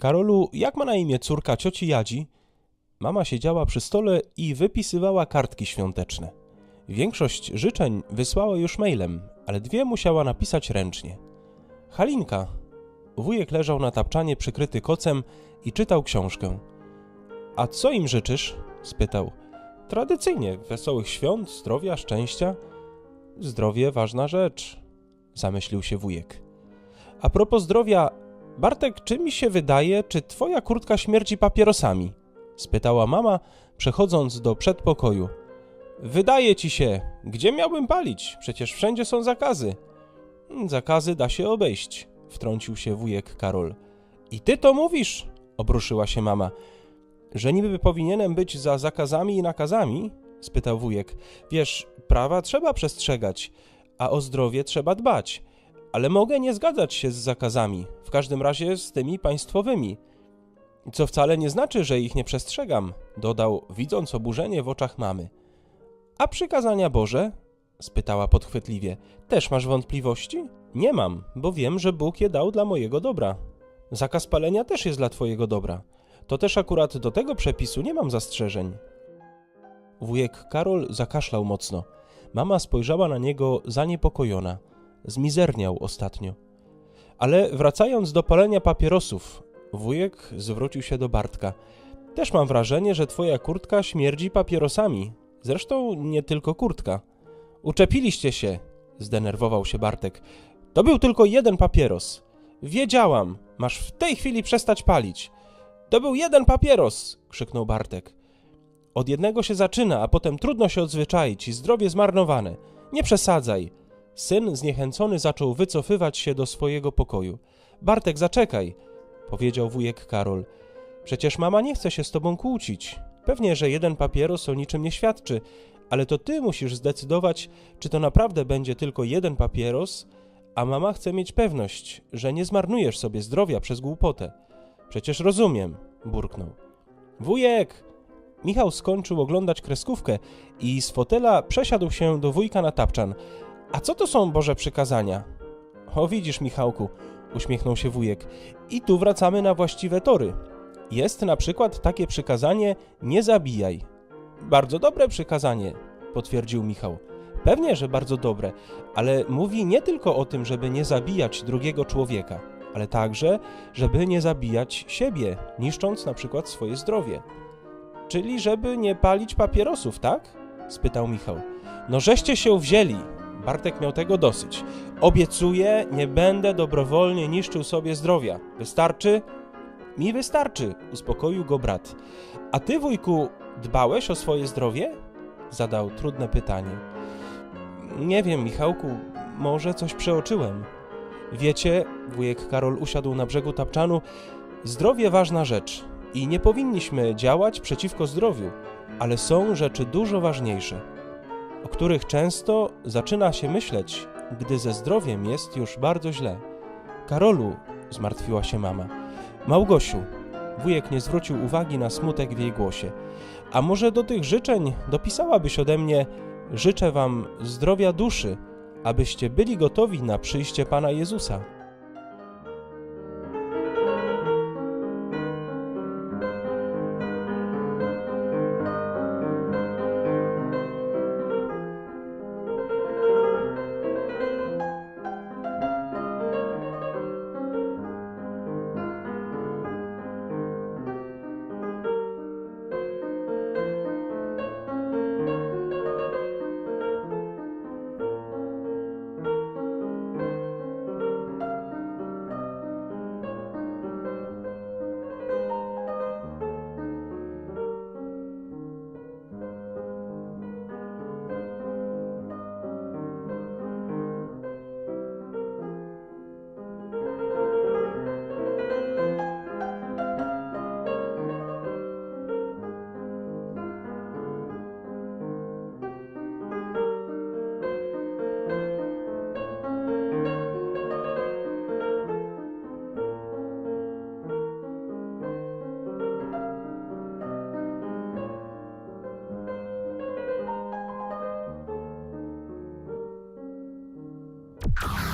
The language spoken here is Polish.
Karolu, jak ma na imię córka cioci Jadzi? Mama siedziała przy stole i wypisywała kartki świąteczne. Większość życzeń wysłała już mailem, ale dwie musiała napisać ręcznie. Halinka. Wujek leżał na tapczanie przykryty kocem i czytał książkę. A co im życzysz? spytał. Tradycyjnie, wesołych świąt, zdrowia, szczęścia. Zdrowie ważna rzecz, zamyślił się wujek. A propos zdrowia, Bartek, czy mi się wydaje, czy twoja kurtka śmierdzi papierosami? spytała mama, przechodząc do przedpokoju. Wydaje ci się, gdzie miałbym palić? Przecież wszędzie są zakazy. Zakazy da się obejść, wtrącił się wujek Karol. I ty to mówisz? obruszyła się mama. Że niby powinienem być za zakazami i nakazami? spytał wujek. Wiesz, prawa trzeba przestrzegać, a o zdrowie trzeba dbać. Ale mogę nie zgadzać się z zakazami, w każdym razie z tymi państwowymi. Co wcale nie znaczy, że ich nie przestrzegam, dodał, widząc oburzenie w oczach mamy. A przykazania Boże? spytała podchwytliwie. Też masz wątpliwości? Nie mam, bo wiem, że Bóg je dał dla mojego dobra. Zakaz palenia też jest dla twojego dobra. To też akurat do tego przepisu nie mam zastrzeżeń. Wujek Karol zakaszlał mocno. Mama spojrzała na niego zaniepokojona. Zmizerniał ostatnio. Ale wracając do palenia papierosów, wujek zwrócił się do Bartka. Też mam wrażenie, że twoja kurtka śmierdzi papierosami. Zresztą nie tylko kurtka. Uczepiliście się, zdenerwował się Bartek. To był tylko jeden papieros. Wiedziałam, masz w tej chwili przestać palić. To był jeden papieros, krzyknął Bartek. Od jednego się zaczyna, a potem trudno się odzwyczaić i zdrowie zmarnowane. Nie przesadzaj. Syn zniechęcony zaczął wycofywać się do swojego pokoju. Bartek, zaczekaj, powiedział wujek Karol. Przecież mama nie chce się z tobą kłócić. Pewnie, że jeden papieros o niczym nie świadczy, ale to ty musisz zdecydować, czy to naprawdę będzie tylko jeden papieros, a mama chce mieć pewność, że nie zmarnujesz sobie zdrowia przez głupotę. Przecież rozumiem, burknął. Wujek! Michał skończył oglądać kreskówkę i z fotela przesiadł się do wujka na tapczan. A co to są Boże przykazania? O, widzisz, Michałku, uśmiechnął się wujek. I tu wracamy na właściwe tory. Jest na przykład takie przykazanie: nie zabijaj. Bardzo dobre przykazanie, potwierdził Michał. Pewnie, że bardzo dobre, ale mówi nie tylko o tym, żeby nie zabijać drugiego człowieka, ale także, żeby nie zabijać siebie, niszcząc na przykład swoje zdrowie. Czyli żeby nie palić papierosów, tak? spytał Michał. No żeście się wzięli. Bartek miał tego dosyć. Obiecuję, nie będę dobrowolnie niszczył sobie zdrowia. Wystarczy? Mi wystarczy, uspokoił go brat. A ty, wujku, dbałeś o swoje zdrowie? Zadał trudne pytanie. Nie wiem, Michałku, może coś przeoczyłem. Wiecie, wujek Karol usiadł na brzegu tapczanu, zdrowie ważna rzecz i nie powinniśmy działać przeciwko zdrowiu, ale są rzeczy dużo ważniejsze, o których często zaczyna się myśleć, gdy ze zdrowiem jest już bardzo źle. Karolu, zmartwiła się mama. Małgosiu, wujek nie zwrócił uwagi na smutek w jej głosie. A może do tych życzeń dopisałabyś ode mnie: Życzę wam zdrowia duszy, abyście byli gotowi na przyjście Pana Jezusa. Come